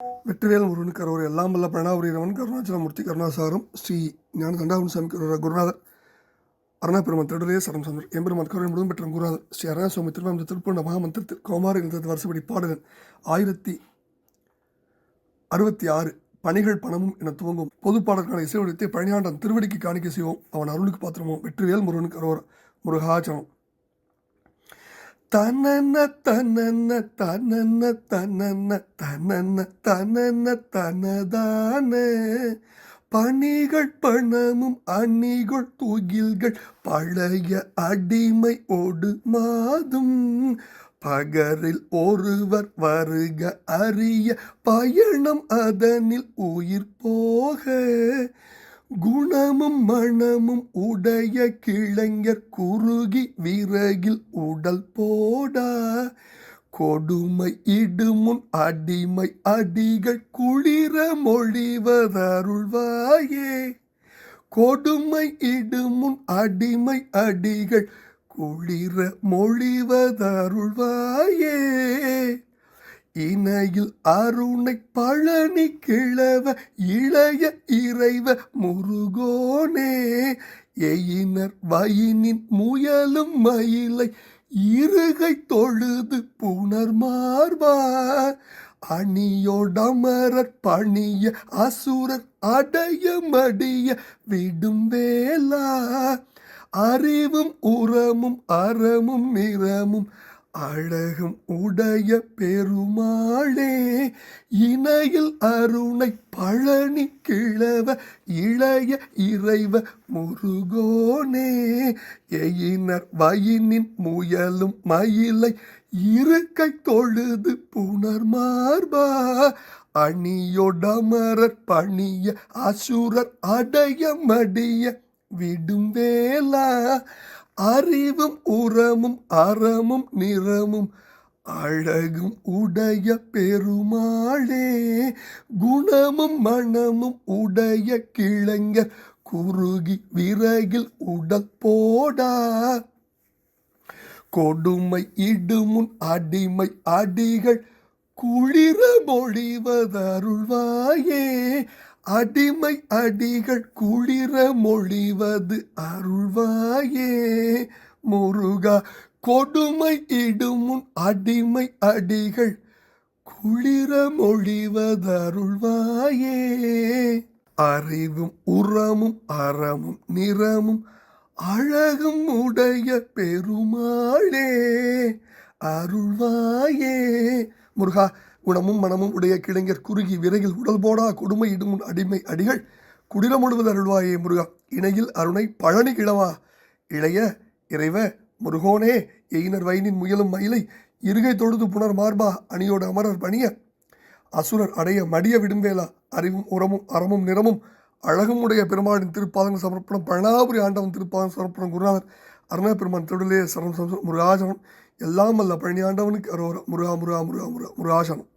வெற்றிவேல் முருகனுக்கு அரோர் எல்லாம் வல்ல பிரணாபுரீரவன் கருணாச்சலமூர்த்தி கருணாசாரம் ஸ்ரீ ஞான தண்டாபுரம் சாமி கருவர குருநாதர் அருணாபெருமன் திருடலே சரம் சந்தர் எம்பெருமான் கருணை முழுவதும் பெற்ற குருநாதர் ஸ்ரீ அருணாசுவாமி திருவாமி திருப்பூண்ட மகாமந்திரத்தில் கோமார் இருந்தது வருஷப்படி பாடகன் ஆயிரத்தி அறுபத்தி ஆறு பணிகள் பணமும் என துவங்கும் பொது பாடலுக்கான இசை இசைவடித்தை பழனியாண்டன் திருவடிக்கு காணிக்கை செய்வோம். அவன் அருளுக்கு பாத்திரமோ? வெற்றிவேல் முருகனுக்கு அரோர் முருகாச்சனம் தனன தனன தனன தனன தனன தனன தனதான. பணிகள் பணமும் அணிகள் துகில்கள் பழைய அடிமை ஓடு மாதும். பகரில் ஒருவர் வருக அறிய பயணம் அதனில் உயிர் போக. குணமும் மணமும் உடைய கிளைஞர் குறுகி விறகில் உடல் போடா. கொடுமை இடுமுன் அடிமை அடிகள் குளிர மொழிவதருள்வாயே கொடுமை இடுமுன் அடிமை அடிகள் குளிர மொழிவதருள்வாயே இணையில் அருணை பழனி கிழவ இளைய இறைவ முருகோனே. எயினர் வயினின் முயலும் மயிலை இருகை தொழுது புனர் மார்பார் அணியோடமரர் பணிய அசுரர் அடைய மடிய விடும் வேலா அறிவும் உரமும் அறமும் நிறமும் அழகும் உடைய பெருமாளே இணையில் அருணை பழனி கிழவ இளைய இறைவ முருகோனே. எயினர் வயினின் முயலும் மயிலை இருக்கை தொழுது புனர் மார்பா அணியொடமரர் பணிய அசுரர் அடைய மடிய விடும் வேலா அறிவும் உரமும் அறமும் நிறமும் அழகும் உடைய பெருமாளே. குணமும் மனமும் உடைய கிழங்கர் குறுகி விறகில் உடல் போடா. கொடுமை இடுமுன் அடிமை அடிகள் குளிர மொழிவதருள்வாயே. அடிமை அடிகள் குளிர மொழிவது அருள்வாயே. முருகா கொடுமை இடுமுன் அடிமை அடிகள் குளிர மொழிவது அருள்வாயே. அறிவும் உரமும் அறமும் நிறமும் அழகும் உடைய பெருமாளே. அருள்வாயே. முருகா குணமும் மனமும் உடைய கிளைஞர் குறுகி விறகில் உடல் போடா கொடுமை இடும் அடிமை அடிகள். குடிலம் முழுவது அருள்வாயே முருகா இணையில் அருணை பழனி கிழவா. இளைய இறைவ முருகோனே எயினர் வயனின் முயலும் மயிலை இருகை தொழுது புனர் மார்பா அணியோடு அமரர் பணிய. அசுரர் அடைய மடிய விடும்வேலா அறிவும் உரமும் அறமும் நிறமும். அழகும் உடைய பெருமாளின் திருப்பாதங்கள் சமர்ப்பணம் பழனாபுரி ஆண்டவன் திருப்பாதம் சமர்ப்பணம் குருநாதர். அருணா பெருமான் திருடலே சரம் சரம் முருகாசனம் எல்லாம் அல்ல பழனி ஆண்டவனுக்கு அரோரா முருகா முருகா முருகா முருகா முருகாசனம்